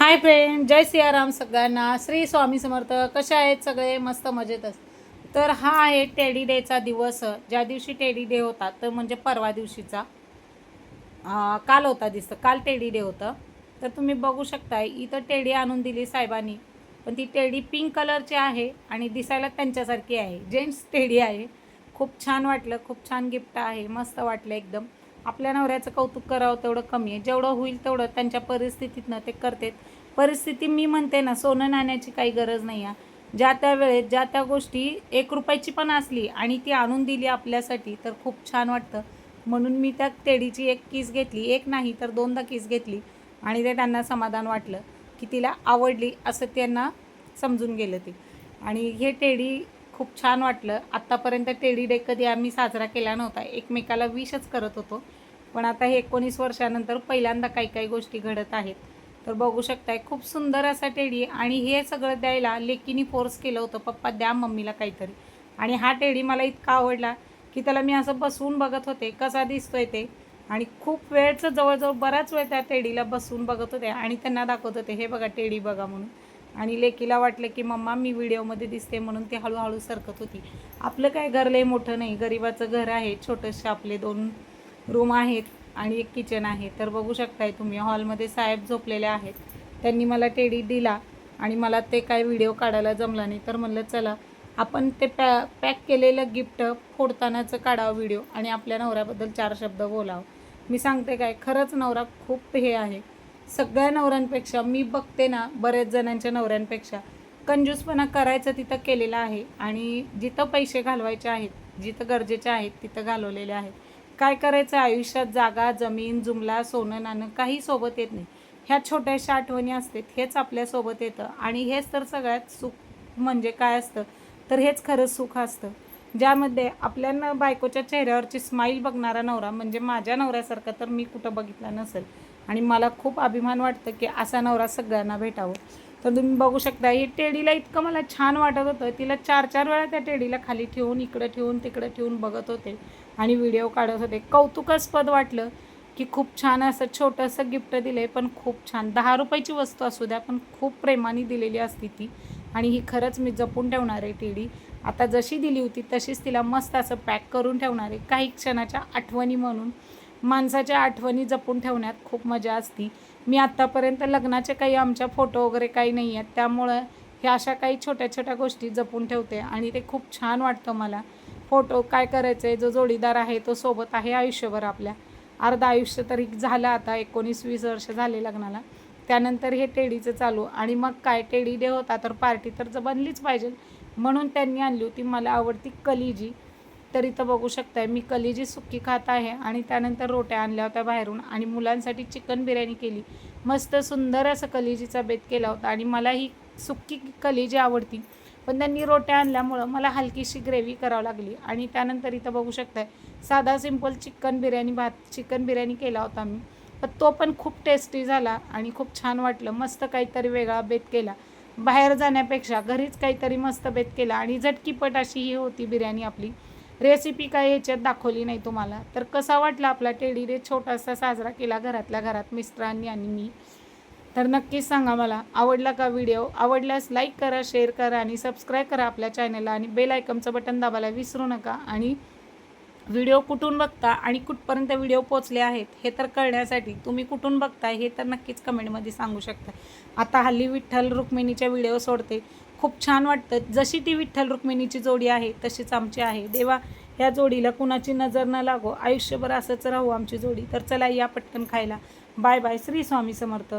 Hi friend जय सियाराम सगळ्यांना. श्री स्वामी समर्थ कसे आहेत सगळे? मस्त मजेतच तर हा आहे टेडी डेचा दिवस. ज्या दिवशी टेडी डे होता तर म्हणजे परवा दिवशीचा. काल होता दिसतं काल टेडी डे होतं. तर तुम्ही बघू शकताय इथं टेडी आणून दिली साहेबांनी. पण ती टेडी पिंक कलरची आहे आणि दिसायला त्यांच्यासारखी आहे. जेंट्स टेडी आहे. खूप छान वाटलं खूप छान गिफ्ट आहे. मस्त वाटलं एकदम. आपल्या नवऱ्याचं कौतुक करावं तेवढं कमी आहे. जेवढं होईल तेवढं त्यांच्या परिस्थितीतनं ते करतात. परिस्थिती मी म्हणते ना सोनं नाण्याची काही गरज नाही आहे. ज्या त्या वेळेत ज्या त्या गोष्टी एक रुपयाची पण असली आणि ती आणून दिली आपल्यासाठी तर खूप छान वाटतं. म्हणून मी त्या तेडीची एक किस घेतली एक नाही तर दोनदा किस घेतली आणि ते त्यांना समाधान वाटलं की तिला आवडली असं त्यांना समजून गेलं ते. आणि हे टेडी खूप छान वाटलं. आत्तापर्यंत टेडी डे कधी आम्ही साजरा केला नव्हता. एकमेकाला विशच करत होतो. पण आता हे एकोणीस वर्षानंतर पहिल्यांदा काही काही गोष्टी घडत आहेत. तर बघू शकताय खूप सुंदर असा टेडी आणि हे सगळं द्यायला लेकीनी फोर्स केलं होतं. पप्पा द्या मम्मीला काहीतरी. आणि हा टेडी मला इतका आवडला की त्याला मी असं बसवून बघत होते. कसा दिसतोय ते. आणि खूप वेळचं जवळजवळ बराच वेळ त्या टेडीला बसवून बघत होते आणि त्यांना दाखवत होते हे बघा टेडी बघा म्हणून. आणि लेकीला वाटलं की मम्मा मी व्हिडिओमध्ये दिसते म्हणून ती हळूहळू सरकत होती. आपलं काय घर लय मोठं नाही. गरिबाचं घर आहे. छोटंसं आपले दोन रूम आहेत आणि एक किचन आहे. तर बघू शकताय तुम्ही हॉलमध्ये साहेब झोपलेले आहेत. त्यांनी मला टेडी दिला आणि मला ते काय व्हिडिओ काढायला जमला नाही. तर म्हणलं चला आपण ते पॅ पॅक केलेलं गिफ्ट फोडतानाचं काढावं व्हिडिओ आणि आपल्या नवऱ्याबद्दल चार शब्द बोलावं. मी सांगते काय खरंच नवरा खूप हे आहे. सगळ्या नवऱ्यांपेक्षा मी बघते ना बरेच जणांच्या नवऱ्यांपेक्षा कंजूसपणा करायचं तिथं केलेलं आहे आणि जिथं पैसे घालवायचे आहेत जिथं गरजेचे आहेत तिथं घालवलेले आहेत. काय करायचं? आयुष्यात जागा जमीन जुमला सोनं नाणं काही सोबत येत नाही. ह्या छोट्याशा आठवणी असतात हेच आपल्यासोबत येतं. आणि हेच तर सगळ्यात सुख म्हणजे काय असतं? तर हेच खरंच सुख असतं. ज्यामध्ये आपल्यानं बायकोच्या चेहऱ्यावरची स्माईल बघणारा नवरा म्हणजे माझ्या नवऱ्यासारखा तर मी कुठं बघितला नसेल. आणि मला खूप अभिमान वाटतं की असा नवरा सगळ्यांना भेटावं. तर तुम्ही बघू शकता ही टेडीला इतकं मला छान वाटत होतं. तिला चार चार वेळा त्या टेडीला खाली ठेवून इकडं ठेवून तिकडं ठेवून बघत होते आणि व्हिडिओ काढत होते. कौतुकास्पद वाटलं की खूप छान असं छोटंसं गिफ्ट दिलं आहे पण खूप छान. दहा रुपयाची वस्तू असू द्या पण खूप प्रेमाने दिलेली असती ती. आणि ही खरंच मी जपून ठेवणार आहे टेडी. आता जशी दिली होती तशीच तिला मस्त असं पॅक करून ठेवणार आहे. काही क्षणाच्या आठवणी म्हणून. माणसाच्या आठवणी जपून ठेवण्यात खूप मजा असती. मी आत्तापर्यंत लग्नाचे काही आमच्या फोटो वगैरे काही नाही आहेत. त्यामुळं ह्या अशा काही छोट्या छोट्या गोष्टी जपून ठेवते आणि ते खूप छान वाटतं मला. फोटो काय करायचं आहे जो जोडीदार आहे तो सोबत आहे आयुष्यभर आपल्या. अर्ध आयुष्य तरी झालं आता एकोणीस वीस वर्ष झाले लग्नाला. त्यानंतर हे टेडीचं चालू आणि मग काय टेडी डे होता तर पार्टी तर ज- बनलीच पाहिजे. म्हणून त्यांनी आणली होती मला आवडती कलिजी. तर इथं बघू शकताय मी कलिजी सुक्की खात आहे आणि त्यानंतर रोट्या आणल्या होत्या बाहेरून आणि मुलांसाठी चिकन बिर्याणी केली. मस्त सुंदर असं कलिजीचा बेत केला होता आणि मला ही सुक्की कलिजी आवडती. पण त्यांनी रोट्या आणल्यामुळं मला हलकीशी ग्रेव्ही करावी लागली आणि त्यानंतर इथं बघू शकताय साधा सिंपल चिकन बिर्याणी भात चिकन बिर्याणी केला होता मी. पण तो पण खूप टेस्टी झाला आणि खूप छान वाटलं मस्त काहीतरी वेगळा बेत केला. बाहेर जाण्यापेक्षा घरीच काहीतरी मस्त बेत केला आणि झटकीपट अशी ही होती बिर्याणी आपली. रेसिपी काय ह्याच्यात दाखवली नाही तुम्हाला. तर कसा वाटला आपला टेडी डे छोटासा साजरा केला घरातल्या घरात मिस्टरांनी आणि मी? तर नक्कीच सांगा मला आवडला का व्हिडिओ आवडल्यास लाईक करा शेअर करा आणि सबस्क्राईब करा आपल्या चॅनलला आणि बेल आयकमचं बटन दाबायला विसरू नका. आणि व्हिडिओ कुठून बघता आणि कुठपर्यंत व्हिडिओ पोचले आहेत हे तर कळण्यासाठी तुम्ही कुठून बघताय हे तर नक्कीच कमेंटमध्ये सांगू शकता. आता हल्ली विठ्ठल रुक्मिणीच्या व्हिडिओ सोडते. खूप छान वाटतं. जशी ती विठ्ठल रुक्मिणीची जोडी आहे तशीच आमची आहे. देवा ह्या जोडीला कुणाची नजर न लागो. आयुष्यभर असंच राहू आमची जोडी. तर चला या पटकन खायला. Bye bye. श्री स्वामी समर्थ.